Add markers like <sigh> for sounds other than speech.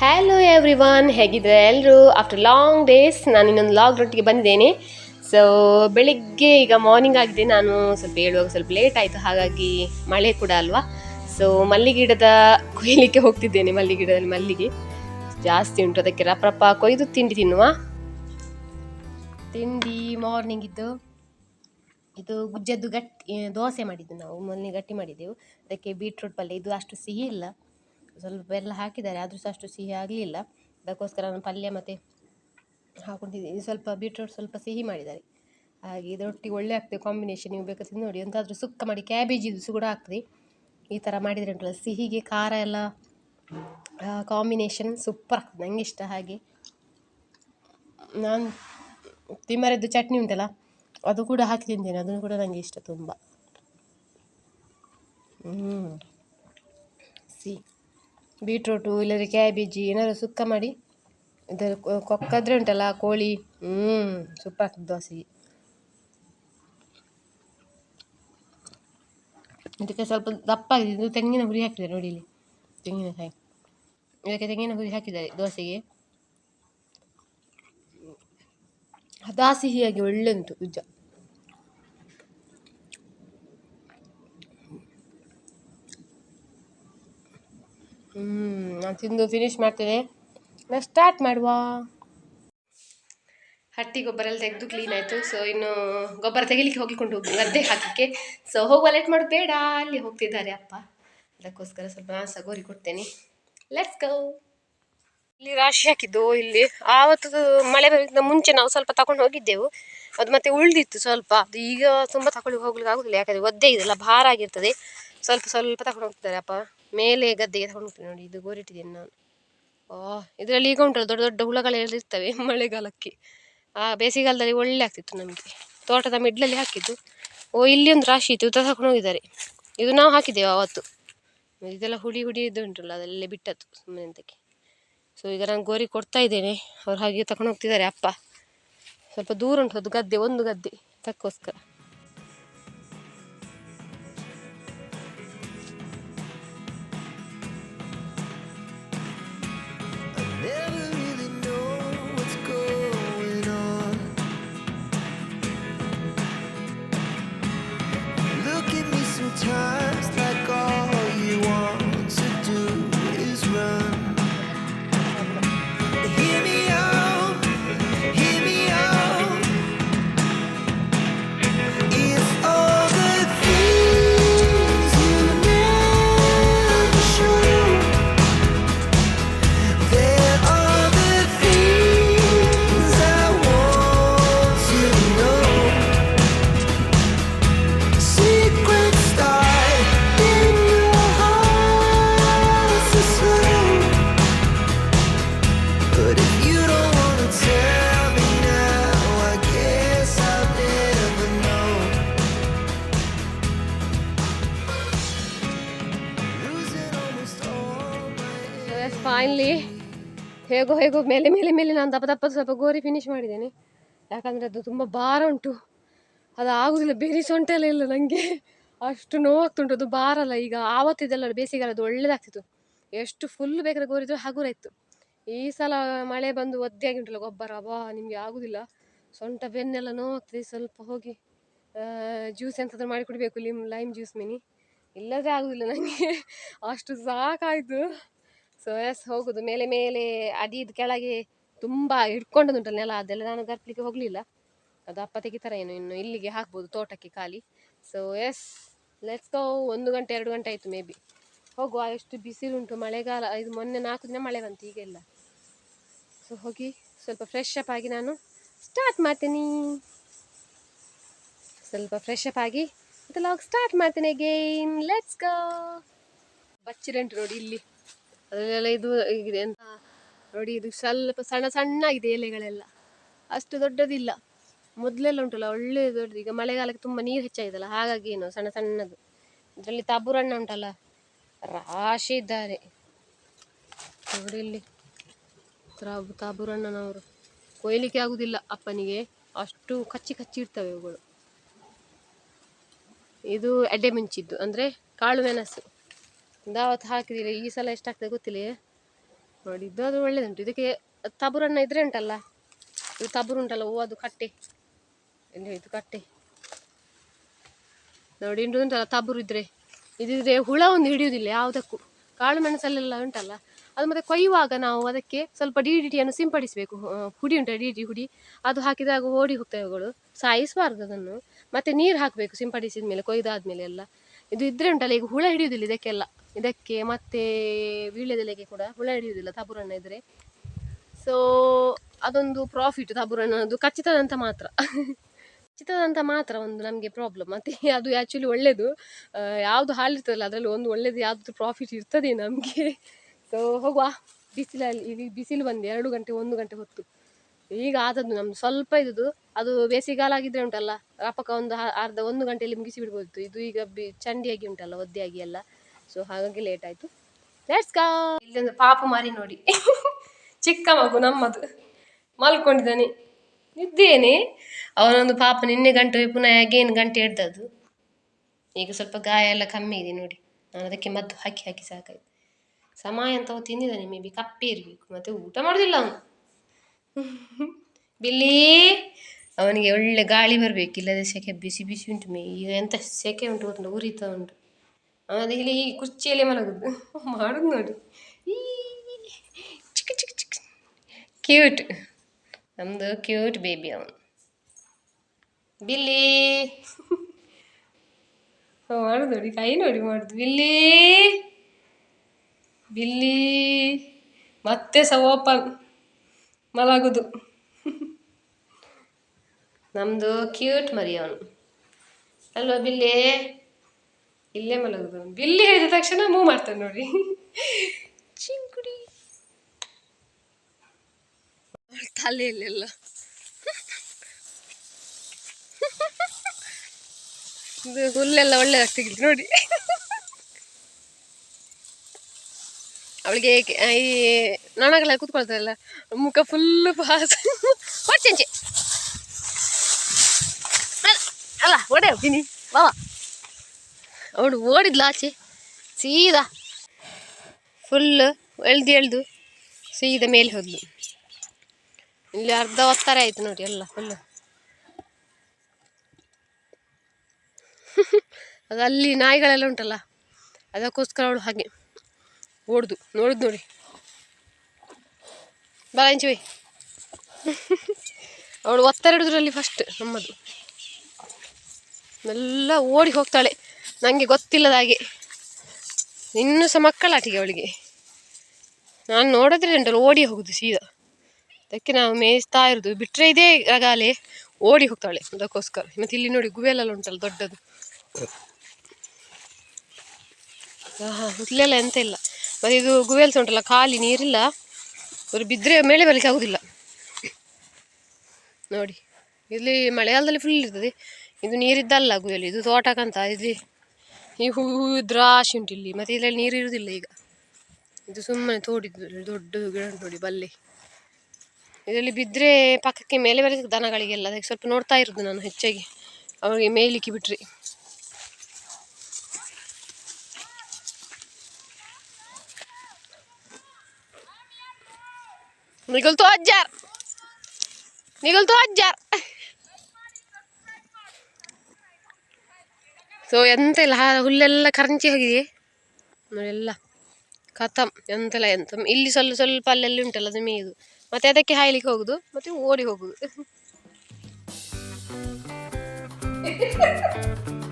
Hello every one ಹೇಗಿದ್ದಾರೆ ಎಲ್ಲರೂ after long days ನಾನು ಇನ್ನೊಂದು ಲಾಗ್ ರೊಟ್ಟಿಗೆ ಬಂದಿದ್ದೇನೆ. ಸೊ ಬೆಳಿಗ್ಗೆ ಈಗ ಮಾರ್ನಿಂಗ್ ಆಗಿದೆ. ನಾನು ಸ್ವಲ್ಪ ಹೇಳುವಾಗ ಸ್ವಲ್ಪ ಲೇಟ್ ಆಯಿತು. ಹಾಗಾಗಿ ಮಳೆ ಕೂಡ ಅಲ್ವಾ? ಸೊ ಮಲ್ಲಿಗೆ ಗಿಡದ ಕೊಯ್ಲಿಕ್ಕೆ ಹೋಗ್ತಿದ್ದೇನೆ ಮಲ್ಲಿಗೆ ಗಿಡದಲ್ಲಿ ಮಲ್ಲಿಗೆ. ಜಾಸ್ತಿ ಉಂಟು. ಅದಕ್ಕೆ ರಪ್ರಪ ಕೊಯ್ದು ತಿಂಡಿ ತಿನ್ನುವ. ತಿಂಡಿ ಮಾರ್ನಿಂಗ್ ಇದ್ದು ಇದು ಗುಜ್ಜದ್ದು ಗಟ್ಟಿ, ದೋಸೆ ಮಾಡಿದ್ದು ನಾವು. ಮೊನ್ನೆ ಗಟ್ಟಿ ಮಾಡಿದ್ದೆವು. ಅದಕ್ಕೆ ಬೀಟ್ರೂಟ್ ಪಲ್ಯ. ಇದು ಅಷ್ಟು ಸಿಹಿ ಇಲ್ಲ. ಸ್ವಲ್ಪ ಬೆಲ್ಲ ಹಾಕಿದ್ದಾರೆ, ಆದರೂ ಸಹ ಅಷ್ಟು ಸಿಹಿ ಆಗಲಿಲ್ಲ. ಅದಕ್ಕೋಸ್ಕರ ನಾನು ಪಲ್ಯ ಮತ್ತು ಹಾಕೊಂಡಿದ್ದೀನಿ. ಸ್ವಲ್ಪ ಬೀಟ್ರೂಟ್ ಸ್ವಲ್ಪ ಸಿಹಿ ಮಾಡಿದ್ದಾರೆ. ಹಾಗೆ ಇದರೊಟ್ಟಿಗೆ ಒಳ್ಳೆ ಆಗ್ತದೆ ಕಾಂಬಿನೇಷನ್ ನೀವು ಬೇಕಾದ್ರೆ ನೋಡಿ. ಎಂತಾದರೂ ಸುಕ್ಕ ಮಾಡಿ ಕ್ಯಾಬೇಜಿದು ಕೂಡ ಆಗ್ತದೆ ಈ ಥರ ಮಾಡಿದರೆ ಉಂಟಲ್ಲ, ಸಿಹಿಗೆ ಖಾರ ಎಲ್ಲ ಕಾಂಬಿನೇಷನ್ ಸೂಪರ್ ಆಗ್ತದೆ. ನನಗೆ ಇಷ್ಟ ಹಾಗೆ. ನಾನು ತಿಮ್ಮರದ್ದು ಚಟ್ನಿ ಉಂಟಲ್ಲ, ಅದು ಕೂಡ ಹಾಕಿ ತಿಂತೇನೆ. ಅದನ್ನು ಕೂಡ ನನಗೆ ಇಷ್ಟ ತುಂಬ. ಹ್ಞೂ ಸಿ ಬೀಟ್ರೂಟು ಇಲ್ಲದ್ರೆ ಕ್ಯಾಬೇಜಿ, ಏನಾದ್ರು ಸುಕ್ಕ ಮಾಡಿ ಇದರ ಕೊಕ್ಕಾದ್ರೆ ಉಂಟಲ್ಲ, ಕೋಳಿ. ಹ್ಞೂ ಸೂಪರ್ ಆಗ್ತದೆ ದೋಸೆಗೆ. ಇದಕ್ಕೆ ಸ್ವಲ್ಪ ದಪ್ಪ ಆಗಿದೆ. ಇದು ತೆಂಗಿನ ಹುರಿ ಹಾಕಿದ್ದಾರೆ ನೋಡಿ ಇಲ್ಲಿ ತೆಂಗಿನಕಾಯಿ ಇದಕ್ಕೆ ತೆಂಗಿನ ಹುರಿ ಹಾಕಿದ್ದಾರೆ ದೋಸೆಗೆ. ಹದಾ ಸಿಹಿಯಾಗಿ ಒಳ್ಳೆ ಉಂಟು ನಿಜ ಹ್ಮ್, ನಾನು ತಿಂದು ಫಿನಿಶ್ ಮಾಡ್ತೇನೆ. ನಾ ಸ್ಟಾರ್ಟ್ ಮಾಡುವ. ಹಟ್ಟಿ ಗೊಬ್ಬರ ಎಲ್ಲ ತೆಗೆದು ಕ್ಲೀನ್ ಆಯಿತು. ಸೊ ಇನ್ನು ಗೊಬ್ಬರ ತೆಗಿಲಿಕ್ಕೆ ಹೋಗಿಕೊಂಡು ಹೋಗಿ ಗದ್ದೆ ಹಾಕಲಿಕ್ಕೆ ಸೊ ಹೋಗುವ ಲೇಟ್ ಮಾಡೋದು ಬೇಡ, ಅಲ್ಲಿ ಹೋಗ್ತಿದ್ದಾರೆ ಅಪ್ಪ. ಅದಕ್ಕೋಸ್ಕರ ಸ್ವಲ್ಪ ನಾನು ಸಗೋರಿ ಕೊಡ್ತೇನೆ. ಲೆಟ್ಸ್ ಗೋ ಇಲ್ಲಿ ರಾಶಿ ಹಾಕಿದ್ದು, ಇಲ್ಲಿ ಆವತ್ತು ಮಳೆ ಬರೋದಕ್ಕಿಂತ ಮುಂಚೆ ನಾವು ಸ್ವಲ್ಪ ತಗೊಂಡು ಹೋಗಿದ್ದೆವು. ಅದು ಮತ್ತೆ ಉಳಿದಿತ್ತು ಸ್ವಲ್ಪ. ಅದು ಈಗ ತುಂಬ ತಗೊಳ್ಳಿ ಹೋಗ್ಲಿಕ್ಕೆ ಆಗೋದಿಲ್ಲ, ಯಾಕಂದ್ರೆ ಒದ್ದೆ ಇದೆಲ್ಲ ಭಾರ ಆಗಿರ್ತದೆ. ಸ್ವಲ್ಪ ಸ್ವಲ್ಪ ತಗೊಂಡು ಹೋಗ್ತಿದ್ದಾರೆ ಅಪ್ಪ. ಮೇಲೆ ಗದ್ದೆಗೆ ತಗೊಂಡು ನೋಡಿ, ಇದು ಗೋರಿಟ್ಟಿದ್ದೀನಿ ನಾನು. ಓ, ಇದರಲ್ಲಿ ಈಗ ಉಂಟಲ್ಲ, ದೊಡ್ಡ ದೊಡ್ಡ ಹುಳಗಳೆಲ್ಲ ಇರ್ತವೆ <laughs> ಮಳೆಗಾಲಕ್ಕೆ. ಆ, ಬೇಸಿಗೆಗಾಲದಲ್ಲಿ ಒಳ್ಳೆ ಆಗ್ತಿತ್ತು ನಮಗೆ. ತೋಟದ ಮಿಡ್ಲಲ್ಲಿ ಹಾಕಿದ್ದು. ಓ, ಇಲ್ಲಿ ಒಂದು ರಾಶಿ ಇತ್ತು ತಗೊಂಡು ಹೋಗಿದ್ದಾರೆ. ಇದು ನಾವು ಹಾಕಿದ್ದೇವೆ ಅವತ್ತು. ಇದೆಲ್ಲ ಹುಡಿ ಹುಡಿ ಇದು ಉಂಟಲ್ಲ, ಅದೆಲ್ಲೇ ಬಿಟ್ಟದ್ದು ಸುಮ್ಮನೆ ಅಂತಕ್ಕೆ ಸೊ ಈಗ ನಾನು ಗೋರಿ ಕೊಡ್ತಾ ಇದ್ದೇನೆ. ಅವ್ರು ಹಾಗೆ ತಗೊಂಡು ಹೋಗ್ತಿದ್ದಾರೆ ಅಪ್ಪ. ಸ್ವಲ್ಪ ದೂರ ಉಂಟು ಅದು ಗದ್ದೆ, ಒಂದು ಗದ್ದೆ ಅದಕ್ಕೋಸ್ಕರ ಹೇಗೋ ಹೇಗೋ ಮೇಲೆ ಮೇಲೆ ಮೇಲೆ ನಾನು ದಪ್ಪ ದಪ್ಪ ಸ್ವಲ್ಪ ಗೋರಿ ಫಿನಿಶ್ ಮಾಡಿದ್ದೇನೆ. ಯಾಕಂದರೆ ಅದು ತುಂಬ ಭಾರ ಉಂಟು. ಅದು ಆಗುದಿಲ್ಲ ಬೇರೆ ಸೊಂಟ ಎಲ್ಲ ಇಲ್ಲ ನನಗೆ ಅಷ್ಟು ನೋವಾಗ್ತುಂಟು, ಅದು ಭಾರ ಅಲ್ಲ. ಈಗ ಆವತ್ತಿದೆಲ್ಲ ಬೇಸಿಗೆಲ್ಲ ಅದು ಒಳ್ಳೇದಾಗ್ತಿತ್ತು. ಎಷ್ಟು ಫುಲ್ ಬೇಕಾದ್ರೆ ಗೋರಿದ್ರು ಹಗುರ ಇತ್ತು. ಈ ಸಲ ಮಳೆ ಬಂದು ಒದ್ದೆಯಾಗಿ ಉಂಟಲ್ಲ ಗೊಬ್ಬರ? ಅಬ್ಬಾ ನಿಮಗೆ ಆಗುದಿಲ್ಲ. ಸೊಂಟ ಬೆನ್ನೆಲ್ಲ ನೋವಾಗ್ತದೆ, ಸ್ವಲ್ಪ ಹೋಗಿ. ಜ್ಯೂಸ್ ಎಂತಾದ್ರೂ ಮಾಡಿ ಕುಡಿಬೇಕು ಲಿಮ್ ಲೈಮ್ ಜ್ಯೂಸ್ ಮಿನಿ. ಇಲ್ಲದ್ರೆ ಆಗುದಿಲ್ಲ ನನಗೆ ಅಷ್ಟು ಸಾಕಾಯ್ತು. ಸೊ ಎಸ್ ಹೋಗುದು. ಮೇಲೆ ಮೇಲೆ ಅದಿದ್ದು ಕೆಳಗೆ ತುಂಬಾ ಹಿಡ್ಕೊಂಡದುಂಟಲ್ಲ ನೆಲ, ಅದೆಲ್ಲ ನಾನು ಗರ್ಪ್ಲಿಕ್ಕೆ ಹೋಗಲಿಲ್ಲ. ಅದು ಅಪ್ಪ ತೆಗಿತಾರ ಏನು, ಇನ್ನು ಇಲ್ಲಿಗೆ ಹಾಕ್ಬೋದು, ತೋಟಕ್ಕೆ ಖಾಲಿ. ಸೊ ಎಸ್ ಲೆಟ್ಸ್ ಗೋ ಒಂದು ಗಂಟೆ, ಎರಡು ಗಂಟೆ ಆಯಿತು ಮೇ ಬಿ ಹೋಗುವ, ಎಷ್ಟು ಬಿಸಿಲುಂಟು, ಮಳೆಗಾಲ, ಇದು ಮೊನ್ನೆ ನಾಲ್ಕು ದಿನ ಮಳೆ ಬಂತು, ಈಗ ಇಲ್ಲ. ಸೊ ಹೋಗಿ ಸ್ವಲ್ಪ ಫ್ರೆಶ್ ಅಪ್ ಆಗಿ ನಾನು ಸ್ಟಾರ್ಟ್ ಮಾಡ್ತೀನಿ. ಸ್ವಲ್ಪ ಫ್ರೆಶ್ ಅಪ್ ಆಗಿ ಮತ್ತೆ ಸ್ಟಾರ್ಟ್ ಮಾಡ್ತೀನಿ ಅಗೇನ್ ಲೆಟ್ಸ್ ಗೋ ಬಚ್ಚಿರಂಟು ನೋಡಿ ಇಲ್ಲಿ. ಅದರಲ್ಲೆಲ್ಲ ಇದು ಇದೆ ಅಂತ. ನೋಡಿ, ಇದು ಸ್ವಲ್ಪ ಸಣ್ಣ ಸಣ್ಣ ಆಗಿದೆ ಎಲೆಗಳೆಲ್ಲ. ಅಷ್ಟು ದೊಡ್ಡದಿಲ್ಲ. ಮೊದಲೆಲ್ಲ ಉಂಟಲ್ಲ ಒಳ್ಳೆ ದೊಡ್ಡದು. ಈಗ ಮಳೆಗಾಲಕ್ಕೆ ತುಂಬ ನೀರು ಹೆಚ್ಚಾಗಿದಲ್ಲ, ಹಾಗಾಗಿ ಏನು ಸಣ್ಣ ಸಣ್ಣದು. ಇದರಲ್ಲಿ ತಾಬೂರಣ್ಣ ಉಂಟಲ್ಲ, ರಾಶಿ ಇದ್ದಾರೆ. ನೋಡಿ ಇಲ್ಲಿ ತಾಬು ತಾಬೂರಣ್ಣನವರು. ಕೊಯ್ಲಿಕ್ಕೆ ಆಗುದಿಲ್ಲ ಅಪ್ಪನಿಗೆ. ಅಷ್ಟು ಕಚ್ಚಿ ಕಚ್ಚಿ ಇರ್ತವೆ ಇವುಗಳು. ಇದು ಎಡೆ ಮಿಂಚಿದ್ದು, ಅಂದರೆ ಕಾಳು ಮೆಣಸು. ದಾವತ್ ಹಾಕಿದಿಲ್ಲ ಈ ಸಲ ಎಷ್ಟಾಗ್ತದೆ ಗೊತ್ತಿಲ್ಲ. ನೋಡಿ ಇದು ಅದು ಒಳ್ಳೆಯದುಂಟು ಇದಕ್ಕೆ ತಬುರನ್ನ ಇದ್ರೆ ಉಂಟಲ್ಲ? ಇದು ತಬುರು ಉಂಟಲ್ಲ ಹೂ ಅದು ಕಟ್ಟೆ. ಎಲ್ಲಿ ಇದು ಕಟ್ಟೆ? ನೋಡಿ ಇಂಡು ಉಂಟಲ್ಲ, ತಬುರು ಇದ್ರೆ. ಇದಿದ್ರೆ ಹುಳ ಒಂದು ಹಿಡಿಯುವುದಿಲ್ಲ ಯಾವುದಕ್ಕೂ. ಕಾಳು ಮೆಣಸಲ್ಲೆಲ್ಲ ಉಂಟಲ್ಲ. ಅದು ಮತ್ತೆ ಕೊಯ್ಯುವಾಗ ನಾವು ಅದಕ್ಕೆ ಸ್ವಲ್ಪ ಡಿ ಡಿ ಟಿಯನ್ನು ಸಿಂಪಡಿಸಬೇಕು. ಹುಡಿ ಉಂಟು ಡಿ ಡಿ ಹುಡಿ. ಅದು ಹಾಕಿದಾಗ ಓಡಿ ಹೋಗ್ತವೆ ಅವುಗಳು. ಸಾಯಿಸಬಾರ್ದು ಅದನ್ನು. ಮತ್ತೆ ನೀರು ಹಾಕಬೇಕು ಸಿಂಪಡಿಸಿದ ಮೇಲೆ, ಕೊಯ್ದಾದ್ಮೇಲೆ ಎಲ್ಲ. ಇದು ಇದ್ರೆ ಉಂಟಲ್ಲ, ಈಗ ಹುಳ ಹಿಡಿಯುವುದಿಲ್ಲ ಇದಕ್ಕೆಲ್ಲ. ಇದಕ್ಕೆ ಮತ್ತೆ ವೀಳ್ಯದೆಲೆಗೆ ಕೂಡ ಹುಳ ಹಿಡಿಯುವುದಿಲ್ಲ, ತಬುರನ್ನ ಇದ್ರೆ. ಸೊ ಅದೊಂದು ಪ್ರಾಫಿಟ್ ತಬುರನ್ನದು ಖಚಿತದಂತ ಮಾತ್ರ. ಖಚಿತದಂತ ಮಾತ್ರ ಒಂದು ನಮಗೆ ಪ್ರಾಬ್ಲಮ್ ಮತ್ತೆ ಅದು ಆ್ಯಕ್ಚುಲಿ ಒಳ್ಳೆಯದು ಯಾವುದು ಹಾಲಿರ್ತದಲ್ಲ ಅದರಲ್ಲಿ ಒಂದು ಒಳ್ಳೇದು ಯಾವುದು ಪ್ರಾಫಿಟ್ ಇರ್ತದೆ ನಮಗೆ. ಸೊ ಹೋಗುವ. ಬಿಸಿಲಲ್ಲಿ ಈಗ ಬಿಸಿಲು ಬಂದು ಎರಡು ಗಂಟೆ, ಒಂದು ಗಂಟೆ ಹೊತ್ತು. ಈಗ ಆದದ್ದು ನಮ್ದು ಸ್ವಲ್ಪ ಇದ್ದು ಅದು ಬೇಸಿಗೆಗಾಲ ಆಗಿದ್ರೆ ಉಂಟಲ್ಲ ರಪಕ ಒಂದು ಅರ್ಧ ಒಂದು ಗಂಟೆಯಲ್ಲಿ ಮುಗಿಸಿ ಬಿಡ್ಬೋದಿತ್ತು. ಇದು ಈಗ ಬಿ, ಚಂಡಿಯಾಗಿ ಉಂಟಲ್ಲ ಒದ್ದೆಯಾಗಿ ಎಲ್ಲ. ಸೊ ಹಾಗಾಗಿ ಲೇಟ್ ಆಯ್ತು. ಲೆಟ್ಸ್ ಕಾ ಇಲ್ಲೊಂದು ಪಾಪ ಮಾರಿ ನೋಡಿ. ಚಿಕ್ಕ ಮಗು ನಮ್ಮದು. ಮಲ್ಕೊಂಡಿದ್ದಾನೆ. ಇದ್ದೇನೆ ಅವನೊಂದು ಪಾಪ ನಿನ್ನೆ ಗಂಟೆ ಪುನಃ ಅಗೇನ್ ಗಂಟೆ ಹಿಡ್ದದು ಈಗ ಸ್ವಲ್ಪ ಗಾಯ ಎಲ್ಲ ಕಮ್ಮಿ ಇದೆ ನೋಡಿ. ನಾನು ಅದಕ್ಕೆ ಮದ್ದು ಹಾಕಿ ಹಾಕಿ ಸಾಕಾಯ್ತು. ಸಮಯ ಅಂತ ಅವು ತಿಂದಿದ್ದಾನೆ ಮೇ ಬಿ ಕಪ್ಪೆ ಇರಬೇಕು. ಮತ್ತೆ ಊಟ ಮಾಡೋದಿಲ್ಲ ಅವನು. ಬಿಲ್ಲಿ, ಅವನಿಗೆ ಒಳ್ಳೆ ಗಾಳಿ ಬರಬೇಕು. ಇಲ್ಲದೆ ಸೆಕೆ ಬಿಸಿ ಬಿಸಿ ಉಂಟು. ಮೇ ಈಗ ಎಂತ ಸೆಕೆ ಉಂಟು ಗೊತ್ತುಂಟು? ಉರಿತಾ ಉಂಟು. ಅವನ ಇಲ್ಲಿ ಈ ಕುರ್ಚಿಯಲ್ಲೇ ಮಲಗುದು. ಮಾಡೋದು ನೋಡಿ. ಚಿಕ್ಕ ಚಿಕ್ಕ ಚಿಕ್ಕ. ಕ್ಯೂಟ್ ನಮ್ಮದು ಕ್ಯೂಟ್ ಬೇಬಿ ಅವನು. ಬಿಲ್ಲಿ. ಮಾಡೋದು ನೋಡಿ. ಕೈ ನೋಡಿ, ಮಾಡುದು. ಬಿಲ್ಲಿ. ಬಿಲ್ಲಿ. ಮತ್ತೆ ಓಪನ್ ಮಲಗುದು. ನಮ್ಮದು ಕ್ಯೂಟ್ ಮರಿ ಅವನು ಅಲ್ವಾ ಬಿಲ್ಲಿ? ಇಲ್ಲೇ ಮಲಗುದು. ಬಿಲ್ಲಿ ಹೇಳಿದ ತಕ್ಷಣ ಮೂವ್ ಮಾಡ್ತಾನೆ ನೋಡಿ. ಚಿಂಕುಡಿ. ತಲೆಯಲ್ಲೆಲ್ಲ. ಇದು ಹುಲ್ಲೆಲ್ಲ ಒಳ್ಳೆದಾಗ್ತಿಲ್ಲ ನೋಡಿ. ಅವಳಿಗೆ ಈ ನೊಣಗಳೆಲ್ಲ ಕೂತ್ಕೊಳ್ತಾರಲ್ಲ, ಮುಖ ಫುಲ್ಲು ಪಾಸ್ ಹೊಟ್ಟೆಂಚೆ ಅಲ್ಲ ಒಡೆ ಹೋಗ್ತೀನಿ ಬಾವ ಅವಳು ಓಡಿದ್ಲು ಆಚೆ. ಸೀದಾ ಫುಲ್ಲು ಎಳ್ದು ಎಳ್ದು ಸೀದಾ ಮೇಲೆ ಹೋದ್ಲು. ಇಲ್ಲಿ ಅರ್ಧ ಒತ್ತಾರೆ ಆಯ್ತು ನೋಡಿ ಎಲ್ಲ ಫುಲ್ಲು <laughs> ಅದು ಅಲ್ಲಿ ನಾಯಿಗಳೆಲ್ಲ ಉಂಟಲ್ಲ, ಅದಕ್ಕೋಸ್ಕರ ಅವಳು ಹಾಗೆ ಓಡ್ದು, ನೋಡಿದ್ ನೋಡಿ. ಬಾ ಇಂಚುವಿ <laughs> ಅವಳು ಒತ್ತೆರಡರಲ್ಲಿ ಫಸ್ಟ್ ನಮ್ಮದು. ಎಲ್ಲ ಓಡಿ ಹೋಗ್ತಾಳೆ. ನನಗೆ ಗೊತ್ತಿಲ್ಲದ ಹಾಗೆ. ಇನ್ನೂ ಸಹ ಮಕ್ಕಳಾಟಿಗೆ ಅವಳಿಗೆ. ನಾನು ನೋಡಿದ್ರೆ ಉಂಟಲ್ಲ ಓಡಿ ಹೋಗುದು ಸೀದಾ. ಅದಕ್ಕೆ ನಾವು ಮೇಯಿಸ್ತಾ ಇರೋದು. ಬಿಟ್ಟರೆ ಇದೇ ಗಾಲೆ ಓಡಿ ಹೋಗ್ತಾಳೆ ಅದಕ್ಕೋಸ್ಕರ. ಮತ್ತು ಇಲ್ಲಿ ನೋಡಿ ಗುವೆಲೆಲ್ಲ ಉಂಟಲ್ಲ ದೊಡ್ಡದು. ಹಾಂ ಹುಲ್ಲೆಲ್ಲ ಎಂತ ಇಲ್ಲ. ಮತ್ತು ಇದು ಗುವೆಲ್ಸ್ ಉಂಟಲ್ಲ, ಖಾಲಿ ನೀರಿಲ್ಲ. ಅವರು ಬಿದ್ದರೆ ಮೇಲೆ ಬರಲಿಕ್ಕೆ ಆಗೋದಿಲ್ಲ. ನೋಡಿ. ಇಲ್ಲಿ ಮಳೆಗಾಲದಲ್ಲಿ ಫುಲ್ ಇರ್ತದೆ. ಇದು ನೀರಿದ್ದಲ್ಲ ಗುವೆಲ್ ಇದು ತೋಟಕ್ಕಂತ ಇಲ್ಲಿ ಈ ಹೂವು ದ್ರಾಶಿ ಉಂಟು ಇಲ್ಲಿ ಮತ್ತೆ ಇದರಲ್ಲಿ ನೀರು ಇರುವುದಿಲ್ಲ ಈಗ. ಇದು ಸುಮ್ಮನೆ ತೋಡಿದ್ದು ದೊಡ್ಡ ಗಿಡ ತೋಡಿ ನೋಡಿ ಬಲ್ಲಿ. ಇದರಲ್ಲಿ ಬಿದ್ದರೆ ಪಕ್ಕಕ್ಕೆ ಮೇಲೆ ಬರ್ತದೆ ದನಗಳಿಗೆಲ್ಲ, ಅದಕ್ಕೆ ಸ್ವಲ್ಪ ನೋಡ್ತಾ ಇರೋದು ನಾನು ಹೆಚ್ಚಾಗಿ. ಅವರಿಗೆ ಮೇಯ್ಲಿಕ್ಕೆ ಬಿಟ್ರಿ. ನಿಗಲ್ತು ಅಜ್ಜಾರ್! ನಿಗಲ್ತು ಅಜ್ಜಾರ್! ಸೊ ಎಂತ ಇಲ್ಲ ಹುಲ್ಲೆಲ್ಲ ಕರಂಚಿ ಹೋಗಿದೆ ಎಲ್ಲ. ಖತಮ್ ಎಂತೆಲ್ಲ ಎಂತ ಇಲ್ಲಿ ಸ್ವಲ್ಪ ಸ್ವಲ್ಪ ಅಲ್ಲೆಲ್ಲಿ ಉಂಟಲ್ಲ ಅದು ಮೇಯುದು ಮತ್ತೆ ಅದಕ್ಕೆ ಹಾಯ್ಲಿಕ್ಕೆ ಹೋಗುದು, ಮತ್ತೆ ಓಡಿ ಹೋಗುದು. <laughs>